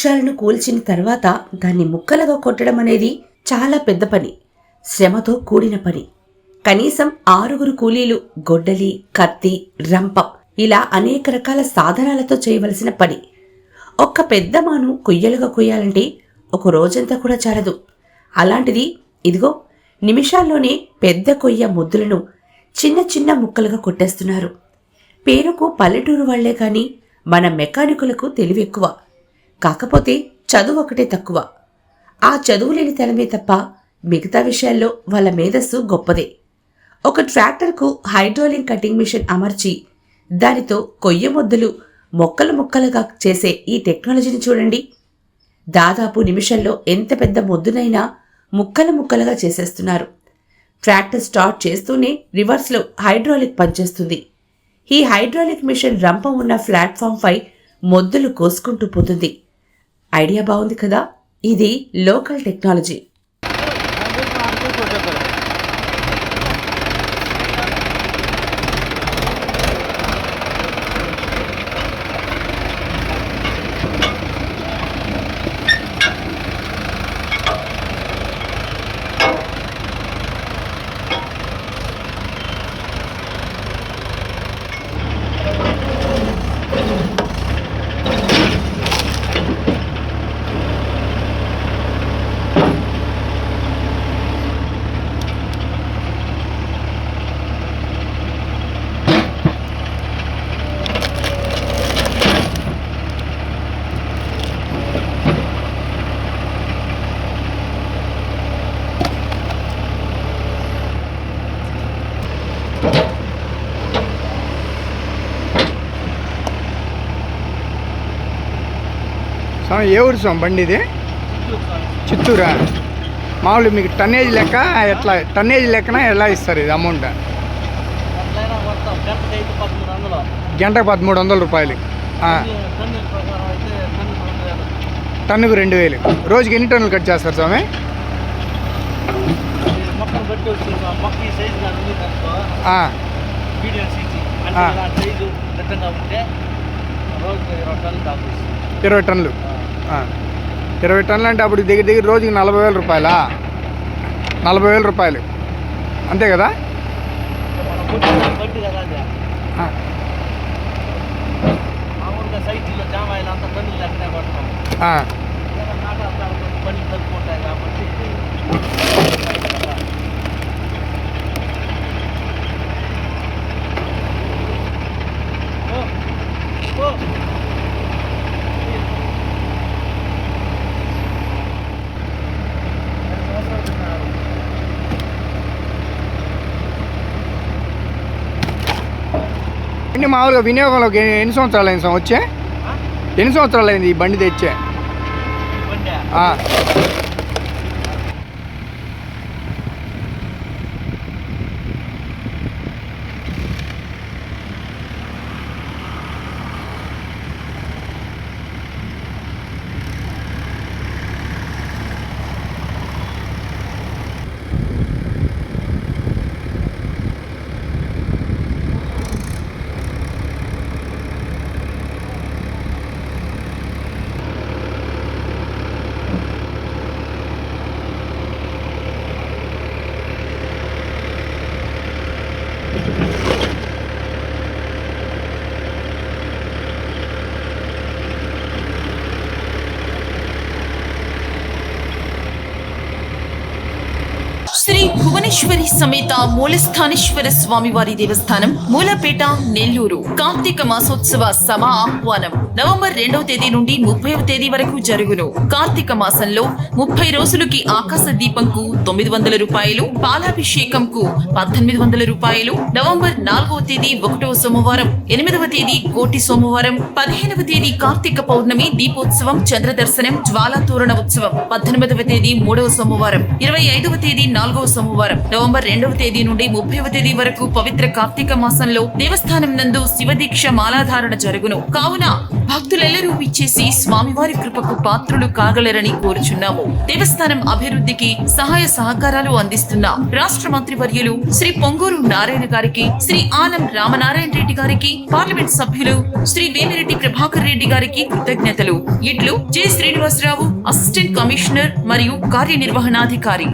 వృక్షాలను కూల్చిన తర్వాత దాన్ని ముక్కలుగా కొట్టడం అనేది చాలా పెద్ద పని శ్రమతో కూడిన పని. కనీసం ఆరుగురు కూలీలు గొడ్డలి కత్తి రంపం ఇలా అనేక రకాల సాధనాలతో చేయవలసిన పని. ఒక్క పెద్ద మాను కొయ్యలుగా కొయ్యాలంటే ఒక రోజంతా కూడా చాలదు. అలాంటిది ఇదిగో నిమిషాల్లోనే పెద్ద కొయ్య ముద్దులను చిన్న చిన్న ముక్కలుగా కొట్టేస్తున్నారు. పేరుకు పల్లెటూరు వాళ్ళే కానీ మన మెకానికులకు తెలివి ఎక్కువ కాకపోతే చదువు ఒకటే తక్కువ. ఆ చదువు లేని తలమే తప్ప మిగతా విషయాల్లో వాళ్ళ మేధస్సు గొప్పదే. ఒక ట్రాక్టర్కు హైడ్రోలిక్ కటింగ్ మిషన్ అమర్చి దానితో కొయ్య ముద్దలు మొక్కలు ముక్కలుగా చేసే ఈ టెక్నాలజీని చూడండి. దాదాపు నిమిషంలో ఎంత పెద్ద మొద్దునైనా ముక్కలు ముక్కలుగా చేసేస్తున్నారు. ట్రాక్టర్ స్టార్ట్ చేస్తూనే రివర్స్లో హైడ్రాలిక్ పనిచేస్తుంది. ఈ హైడ్రాలిక్ మిషన్ రంపం ఉన్న ప్లాట్ఫామ్పై మొద్దులు కోసుకుంటూ పోతుంది. ఐడియా బాగుంది కదా? ఇది లోకల్ టెక్నాలజీ. స్వామి ఏ ఊరు స్వామి బండి ఇది? చిత్తూరా? మామూలు మీకు టన్నేజ్ లెక్క ఎట్లా టన్నేజ్ లెక్కన ఎలా ఇస్తారు ఇది అమౌంట్? గంటకి పదమూడు వందలు రూపాయలు. టన్నుకు రెండు వేలు. రోజుకి ఎన్ని టన్నులు కట్ చేస్తారు స్వామి? సైజు అంటే రోజుకి ఇరవై టన్నులు. ఇరవై టన్నులు అంటే అప్పుడు దగ్గర దగ్గర రోజుకి నలభై వేల రూపాయలా? నలభై వేల రూపాయలు. అంతే కదా? Oh కొట్టిన బట్టి కదా అది ఆ, మామూలుగా సైజులో జామ ఇలా అంత టన్నులు లెక్కనే కొడతాం ఆ. ఏదైనా నాట అంతా పని తక్కువ ఉంటాయి కాబట్టి ఓ ఓ బండి మామూలుగా వినియోగంలోకి ఎన్ని- సంవత్సరాలు అయింది వచ్చే? ఎన్ని సంవత్సరాలు అయింది ఈ బండి? తెచ్చే బండి ఆ. శ్రీ భువనేశ్వరి సమేత మూలస్థానేశ్వర స్వామి వారి దేవస్థానం మూలపేట నెల్లూరు. కార్తీక మాసోత్సవ సమ ఆహ్వానం. నవంబర్ రెండవ తేదీ నుండి ముప్పైవ తేదీ వరకు జరుగును. కార్తీక మాసంలో ముప్పై రోజులకి ఆకాశ దీపంకు తొమ్మిది వందల రూపాయలు పాలాభిషేకంకు పద్దెనిమిది వందల రూపాయలు నవంబర్ నాలుగవ తేదీ ఒకటవ సోమవారం ఎనిమిదవ తేదీ కోటి సోమవారం పదిహేనవ తేదీ కార్తీక పౌర్ణమి దీపోత్సవం చంద్ర దర్శనం జ్వాలా తోరణ ఉత్సవం పద్దెనిమిదవ తేదీ మూడవ సోమవారం ఇరవై ఐదవ తేదీ నాలుగవ సోమవారం. సోమవారం నవంబర్ రెండవ తేదీ నుండి ముప్పైవ తేదీ వరకు పవిత్ర కార్తీక మాసంలో దేవస్థానం నందు శివదీక్ష మాలాధారణ జరుగును. కావున భక్తులెల్లరూ ఇచ్చేసి స్వామివారి కృపకు పాత్రులు కాగలరని కోరుచున్నాము. దేవస్థానం అభివృద్ధికి సహాయ సహకారాలు అందిస్తున్న రాష్ట్ర మంత్రివర్యులు శ్రీ పొంగూరు నారాయణ గారికి శ్రీ ఆనం రామనారాయణ రెడ్డి గారికి పార్లమెంట్ సభ్యులు శ్రీ వేమిరెడ్డి ప్రభాకర్ రెడ్డి గారికి కృతజ్ఞతలు. ఇట్లు జె శ్రీనివాసరావు అసిస్టెంట్ కమిషనర్ మరియు కార్యనిర్వహణాధికారి.